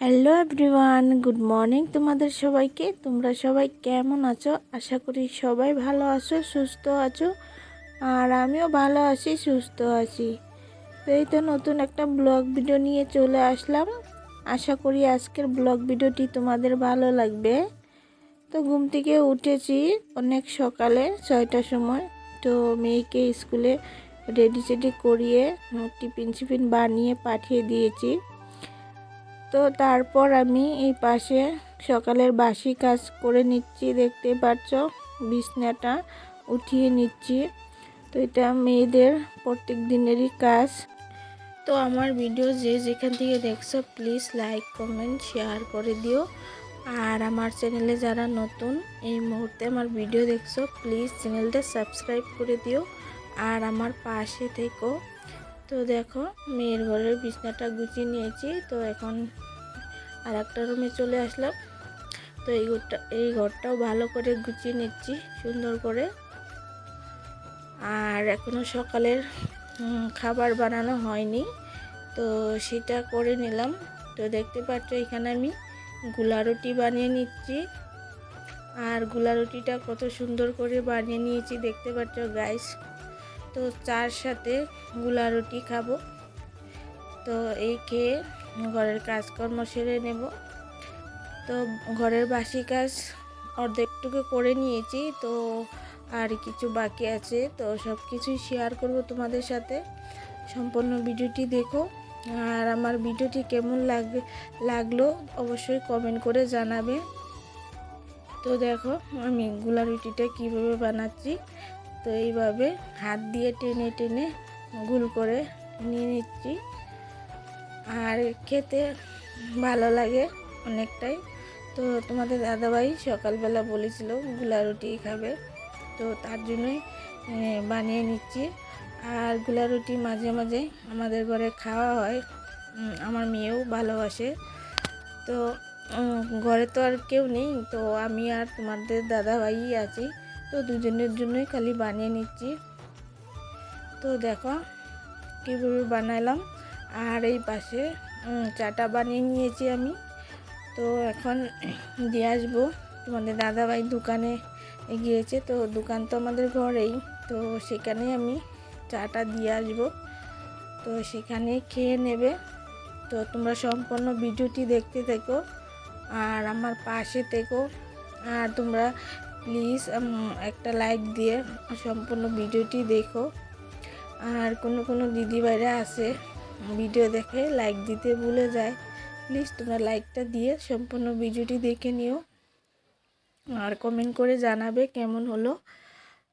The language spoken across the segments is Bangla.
হ্যালো এভরিওয়ান গুড মর্নিং তোমাদের সবাইকে। তোমরা সবাই কেমন আছো? আশা করি সবাই ভালো আছো, সুস্থ আছো, আর আমিও ভালো আছি, সুস্থ আছি। তো এই তো নতুন একটা ব্লগ ভিডিও নিয়ে চলে আসলাম। আশা করি আজকের ব্লগ ভিডিওটি তোমাদের ভালো লাগবে। তো ঘুম থেকে উঠেছি অনেক সকালে, ছয়টার সময়। তো মেয়েকে স্কুলে রেডি সেডি করিয়ে টিফিন সিফিন বানিয়ে পাঠিয়ে দিয়েছি। তো তারপর আমি এই পাশে সকালের বাসি কাজ করে নিচ্ছি, দেখতে পাচ্ছ? বিছনাটা উঠিয়ে নিচ্ছি। তো এটা মেয়েদের প্রত্যেক দিনেরই কাজ। তো আমার ভিডিও যে যেখান থেকে দেখছ প্লিজ লাইক কমেন্ট শেয়ার করে দিও। আর আমার চ্যানেলে যারা নতুন, এই মুহূর্তে আমার ভিডিও দেখছ প্লিজ চ্যানেলটা সাবস্ক্রাইব করে দিও। আর আমার পাশে থেকো। তো দেখো, মেয়ের ঘরের বিছনাটা গুছিয়ে নিয়েছি। তো এখন আর একটা রুমে চলে আসলাম। তো এই ঘরটা, এই ঘরটাও ভালো করে গুছিয়ে নিচ্ছি, সুন্দর করে। আর এখনও সকালের খাবার বানানো হয়নি। তো সেটা করে নিলাম। তো দেখতে পাচ্ছ এখানে আমি গুলা রুটি বানিয়ে নিচ্ছি। আরগুলা রুটিটা কত সুন্দর করে বানিয়ে নিয়েছি, দেখতে পাচ্ছ গাইস তো চার সাথে গুলা রুটি খাব। তো এই খেয়ে ঘরের কাজকর্ম সেরে নেব। তো ঘরের বাসি কাজ অর্ধেকটুকু করে নিয়েছি, তো আর কিছু বাকি আছে, তো সব কিছুই শেয়ার করব তোমাদের সাথে। সম্পূর্ণ ভিডিওটি দেখো। আর আমার ভিডিওটি কেমন লাগবে লাগল অবশ্যই কমেন্ট করে জানাবে। তো দেখো আমি গুলা রুটিটা কীভাবে বানাচ্ছি। তো এইভাবে হাত দিয়ে টেনে টেনে গুল করে নিয়ে নিচ্ছি। আর খেতে ভালো লাগে অনেকটাই। তো তোমাদের দাদাভাই সকালবেলা বলেছিল, গুলা রুটি খাবে। তো তার জন্যই বানিয়ে নিচ্ছি। আরগুলা রুটি মাঝে মাঝে আমাদের ঘরে খাওয়া হয়। আমার মেয়েও ভালোবাসে। তো ঘরে তো আর কেউ নেই। তো আমি আর তোমাদের দাদাভাই আছি। তো দুজনের জন্যই খালি বানিয়ে নিচ্ছি। তো দেখো কীভাবে বানালাম। আর এই পাশে চাটা বানিয়ে নিয়েছি আমি। তো এখন দিয়ে আসব। তোমাদের দাদাভাই দোকানে গিয়েছে, তো দোকান তো আমাদের ঘরেই। তো সেখানে আমি চাটা দিয়ে আসব। তো সেখানে খেয়ে নেবে। তো তোমরা সম্পূর্ণ ভিডিওটি দেখতে থেকো। আর আমার পাশে থেকো। আর তোমরা প্লিজ একটা লাইক দিয়ে সম্পূর্ণ ভিডিওটি দেখো। আর কোনো কোনো দিদিভাইরা আছে, ভিডিও দেখে লাইক দিতে ভুলে যায়, প্লিজ তোমরা লাইকটা দিয়ে সম্পূর্ণ ভিডিওটি দেখে নিও। আর কমেন্ট করে জানাবে কেমন হলো।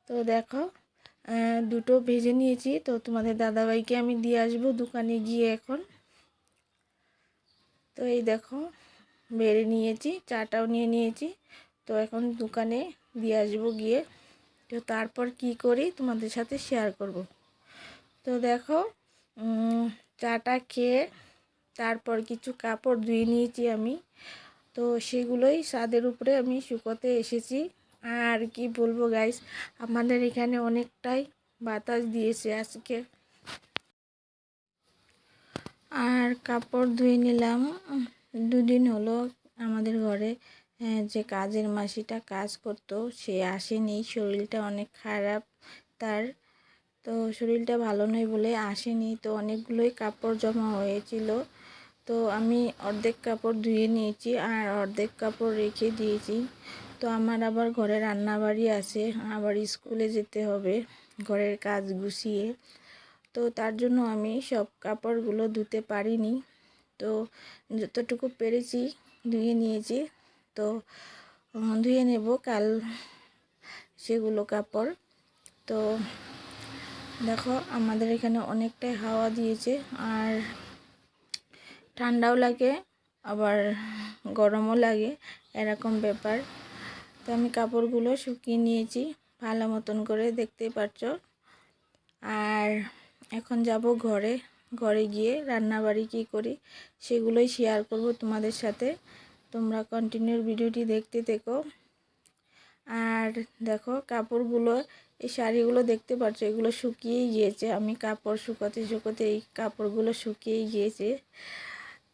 তো দেখো দুটো ভেজে নিয়েছি। তো তোমাদের দাদাভাইকে আমি দিয়ে আসব দোকানে গিয়ে এখন। তো এই দেখো, বেড়ে নিয়েছি, চাটাও নিয়ে নিয়েছি। তো এখন দোকানে দিয়ে আসব গিয়ে। তো তারপর কি করি তোমাদের সাথে শেয়ার করব। তো দেখো চাটা খেয়ে তারপর কিছু কাপড় ধুয়ে নিয়েছি আমি। তো সেগুলোই ছাদের উপরে আমি শুকোতে এসেছি। আর কি বলব গাইস আমাদের এখানে অনেকটাই বাতাস দিয়েছে আজকে। আর কাপড় ধুয়ে নিলাম। দুদিন হলো আমাদের ঘরে। যে কাজের মাসিটা কাজ করতো, সে আসেনি, শরীরটা অনেক খারাপ তার। তো শরীরটা ভালো নয় বলে আসেনি, তো অনেকগুলোই কাপড় জমা হয়েছিল। তো আমি অর্ধেক কাপড় ধুয়ে নিয়েছি আর অর্ধেক কাপড় রেখে দিয়েছি। তো আমার আবার ঘরে রান্নাবাড়ি আছে, আবার স্কুলে যেতে হবে, ঘরের কাজ গুছিয়ে। তো তার জন্য আমি সব কাপড়গুলো ধুতে পারিনি। তো যতটুকু পেরেছি ধুয়ে নিয়েছি। তো ধুয়ে নেব কাল সেগুলো কাপড়। তো দেখো আমাদের এখানে অনেকটাই হাওয়া দিয়েছে আর ঠান্ডাও লাগে, আবার গরমও লাগে, এরকম ব্যাপার। তো আমি কাপড়গুলো শুকিয়ে নিয়েছি, ভালো মতন করে দেখতেই পাচ্ছ আর এখন যাব ঘরে ঘরে গিয়ে রান্নাবাড়ি কী করি সেগুলোই শেয়ার করব তোমাদের সাথে। তোমরা কন্টিনিউর ভিডিওটি দেখতে থেকো। আর দেখো, কাপড়গুলো, এই শাড়িগুলো দেখতে পাচ্ছ, এগুলো শুকিয়েই গিয়েছে। আমি কাপড় শুকোতে শুকোতে এই কাপড়গুলো শুকিয়েই গিয়েছে।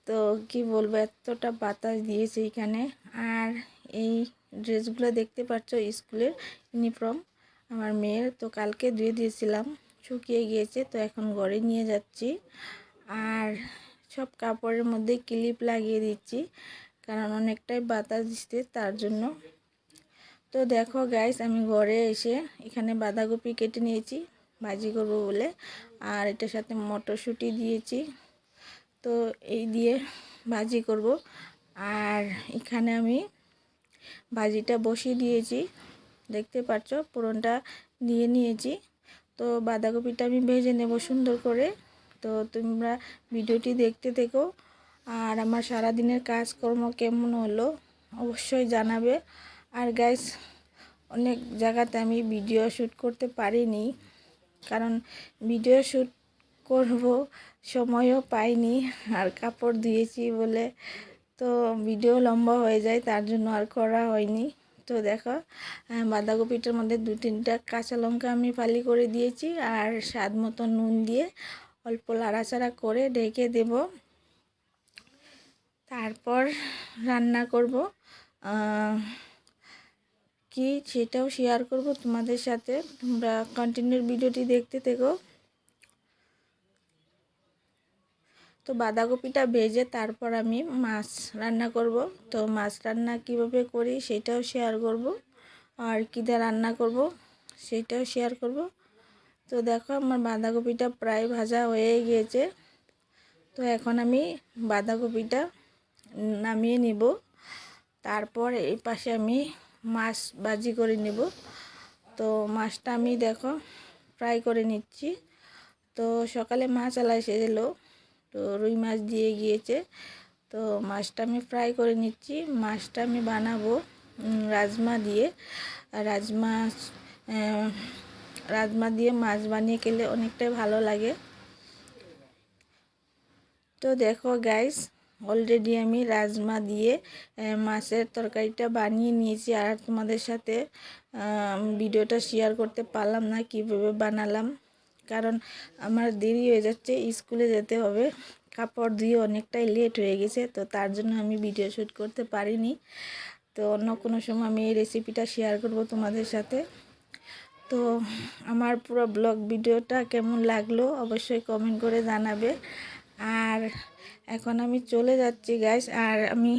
তো কি বলব, এতটা বাতাস দিয়েছে এখানে আর এই ড্রেসগুলো দেখতে পাচ্ছ, স্কুলের ইউনিফর্ম, আমার মেয়ের। তো কালকে ধুয়ে দিয়েছিলাম, শুকিয়ে গিয়েছে, তো এখন ঘরে নিয়ে যাচ্ছি। আর সব কাপড়ের মধ্যে ক্লিপ লাগিয়ে দিচ্ছি। কারণ অনেকটাই বাতাস দিচ্ছে তার জন্য। তো দেখো গাইস আমি ঘরে এসে এখানে বাঁধাকপি কেটে নিয়েছি, ভাজি করব বলে। আর এটার সাথে মটরশুঁটি দিয়েছি। তো এই দিয়ে ভাজি করব। আর এখানে আমি ভাজিটা বসিয়ে দিয়েছি। দেখতে পাচ্ছ পুরনটা দিয়ে নিয়েছি। তো বাঁধাকপিটা আমি ভেজে নেব সুন্দর করে। তো তোমরা ভিডিওটি দেখতে থেকো। আর আমার সারাদিনের কাজকর্ম কেমন হলো অবশ্যই জানাবে। আর গাইস অনেক জায়গাতে আমি ভিডিও শ্যুট করতে পারিনি, কারণ ভিডিও শ্যুট করব, সময়ও পাইনি, আর কাপড় দিয়েছি বলে তো ভিডিও লম্বা হয়ে যায়, তার জন্য আর করা হয়নি। তো দেখো বাঁধাকপিটার মধ্যে দু তিনটা কাঁচা লঙ্কা আমি ফালি করে দিয়েছি, আর স্বাদ মতো নুন দিয়ে অল্প লাড়াচাড়া করে ঢেকে দেব। তারপর রান্না করব। কি সেটাও শেয়ার করব তোমাদের সাথে। তোমরা কন্টিনিউর ভিডিওটি দেখতে থেকো। তো বাঁধাকপিটা ভেজে তারপর আমি মাছ রান্না করব। তো মাছ রান্না কীভাবে করি সেটাও শেয়ার করব। আর কী দিয়ে রান্না করব সেটাও শেয়ার করব। তো দেখো আমার বাঁধাকপিটা প্রায় ভাজা হয়ে গিয়েছে। তো এখন আমি বাঁধাকপিটা নামিয়ে নিব। তারপর এই পাশে আমি মাছ ভাজি করে নেব। তো মাছটা আমি দেখো ফ্রাই করে নিচ্ছি। তো সকালে মাছ আলা এসে তো রুই মাছ দিয়ে গিয়েছে। তো মাছটা আমি ফ্রাই করে নিচ্ছি। মাছটা আমি বানাবো রাজমা দিয়ে। রাজমা রাজমা দিয়ে মাছ বানিয়ে খেলে অনেকটাই ভালো লাগে। তো দেখো গাইস অলরেডি আমি রাজমা দিয়ে মাছের তরকারিটা বানিয়ে নিয়েছি। আর তোমাদের সাথে ভিডিওটা শেয়ার করতে পারলাম না কীভাবে বানালাম। কারণ আমার দেরি হয়ে যাচ্ছে, স্কুলে যেতে হবে। কাপড় ধুয়ে অনেকটাই লেট হয়ে গেছে, তো তার জন্য আমি ভিডিও শ্যুট করতে পারিনি। তো অন্য কোনো সময় আমি এই রেসিপিটা শেয়ার করব তোমাদের সাথে। তো আমার পুরো ব্লগ ভিডিওটা কেমন লাগল, অবশ্যই কমেন্ট করে জানাবে। আর এখন আমি চলে যাচ্ছি গ্যাস আর আমি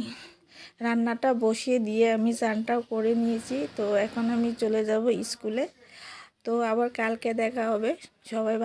রান্নাটা বসিয়ে দিয়ে আমি চানটাও করে নিয়েছি। তো এখন আমি চলে যাব স্কুলে। তো আবার কালকে দেখা হবে। সবাই